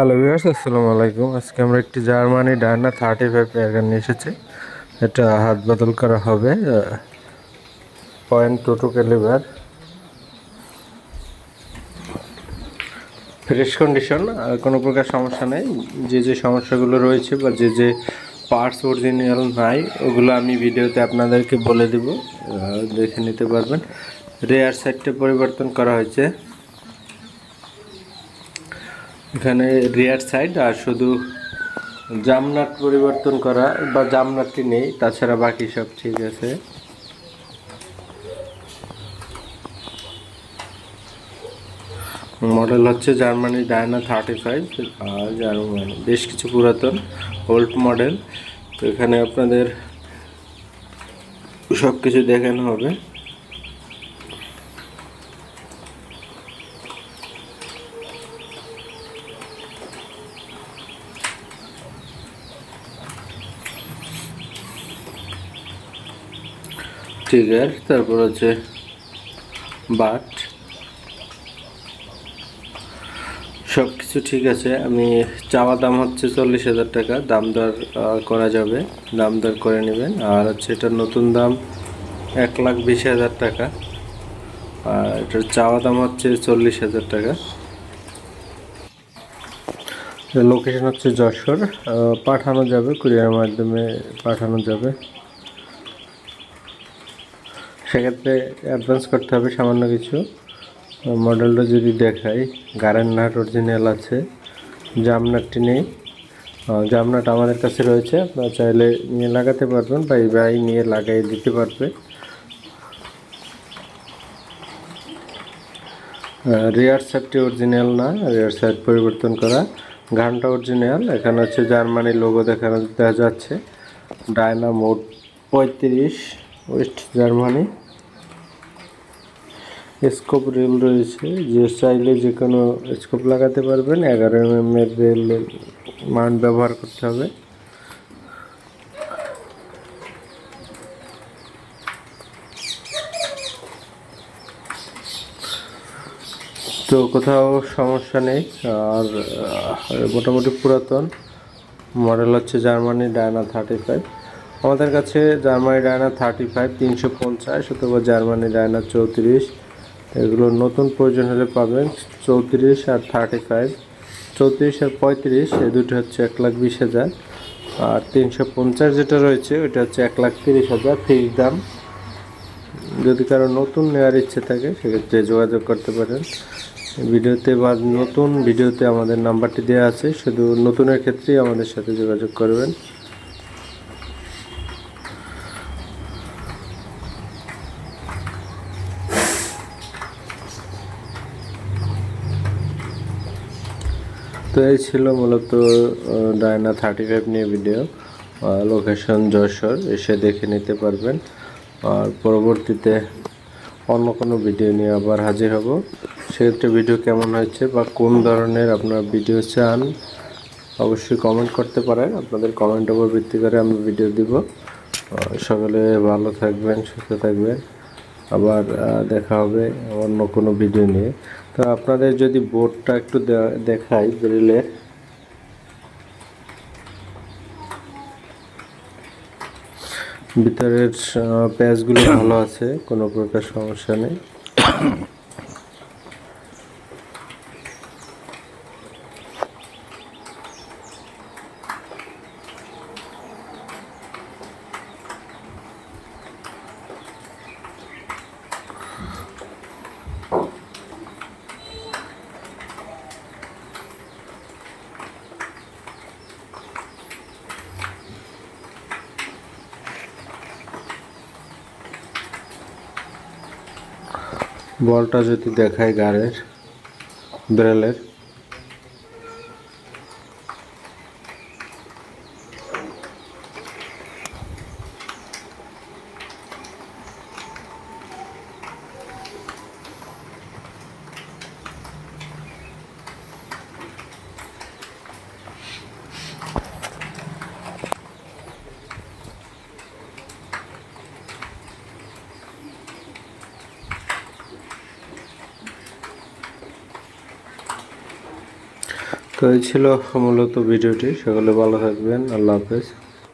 Hello viewers, আসসালামু আলাইকুম। আজকে আমরা একটি Germany Diana thirty five airgun নিয়ে এসেছি। এটা হাত বদল করা হবে point two two calibre. Fresh condition কোনো প্রকার সমস্যা নেই। যে যে সমস্যাগুলো রয়েছে বা যে যে পার্টস অরিজিনাল নাই, ওগুলো আমি ভিডিওতে আপনাদেরকে বলে দেব। দেখে নিতে পারবেন। রেয়ার সাইডটা পরিবর্তন করা হয়েছে। এখানে রিয়ার সাইড, আর শুধু জামনাট পরিবর্তন করা বা জামনাটটি নেই, তাছাড়া বাকি সব ঠিক আছে। মডেল হচ্ছে জার্মানি ডায়না থার্টি ফাইভ, আর জার্মানি বেশ কিছু পুরাতন, ওল্ড মডেল। তো এখানে আপনাদের সব কিছু দেখানো হবে। ট্রিগার তারপর হচ্ছে বাট। সব কিছু ঠিক আছে, আমি চাওয়া দাম হচ্ছে চল্লিশ হাজার টাকা, দাম দর করা যাবে, দাম দর করে নেবেন। আর হচ্ছে এটার নতুন দাম এক লাখ বিশ হাজার টাকা, আর এটার চাওয়া দাম হচ্ছে চল্লিশ হাজার টাকা। লোকেশন হচ্ছে যশোর পাঠানো যাবে কুরিয়ার মাধ্যমে পাঠানো যাবে। সেক্ষেত্রে অ্যাডভান্স করতে হবে সামান্য কিছু। মডেলটা যদি দেখাই গাড়ের নাট অরিজিনাল আছে জামনাটটি নেই। জামনাট আমাদের কাছে রয়েছে, আপনারা চাইলে নিয়ে লাগাতে পারবেন বা এই ভাই নিয়ে লাগাই দিতে পারবে। রিয়ার সাইডটি অরিজিনাল না রিয়ার সাইড পরিবর্তন করা। গানটা অরিজিনাল এখানে হচ্ছে জার্মানি লোগো দেখানো দেখা যাচ্ছে। ডায়না মোড পঁয়ত্রিশ। West Germany. স্কোপ রেল রয়েছে, যে চাইলে যে কোনো স্কোপ লাগাতে পারবেন। এগারো এম এর রেল মান ব্যবহার করতে হবে। তো কোথাও সমস্যা নেই, আর মোটামুটি পুরাতন। মডেল হচ্ছে জার্মানি ডায়না থার্টি ফাইভ। আমাদের কাছে জার্মানি ডায়না থার্টি ফাইভ, তিনশো পঞ্চাশ, অথবা জার্মানি ডায়না চৌত্রিশ। এগুলো নতুন প্রয়োজন হলে পাবেন, চৌত্রিশ আর থার্টি ফাইভ। চৌত্রিশ আর পঁয়ত্রিশ, এই দুটো হচ্ছে এক লাখ বিশ হাজার। আর তিনশো পঞ্চাশ যেটা রয়েছে, ওইটা হচ্ছে এক লাখ তিরিশ হাজার ফিক্স দাম। যদি কারও নতুন নেওয়ার ইচ্ছে থাকে, সেক্ষেত্রে যোগাযোগ করতে পারেন। ভিডিওতে বা নতুন ভিডিওতে আমাদের নাম্বারটি দেওয়া আছে, শুধু নতুনের ক্ষেত্রেই আমাদের সাথে যোগাযোগ করবেন। তো এই ছিল মূলত ডায়না থার্টি ফাইভ নিয়ে ভিডিও লোকেশন যশোর, এসে দেখে নিতে পারবেন। আর পরবর্তীতে অন্য কোনো ভিডিও নিয়ে আবার হাজির হব। সেক্ষেত্রে ভিডিও কেমন হয়েছে বা কোন ধরনের আপনার ভিডিও চান, অবশ্যই কমেন্ট করতে পারেন। আপনাদের কমেন্টের উপর ভিত্তি করে আমি ভিডিও দিব। সকলে ভালো থাকবেন, সুস্থ থাকবেন। আবার দেখা হবে অন্য কোনো ভিডিও নিয়ে। তো আপনাদের যদি বোর্ডটা একটু দেখাই ব্রিলের ভিতরের প্যাচগুলো ভালো আছে, কোনো প্রকার সমস্যা নেই। বলটা যদি দেখায় গাড়ির ব্রেলের। তো এই ছিল মূলত ভিডিওটি। সকলে ভালো থাকবেন। আল্লাহ হাফেজ।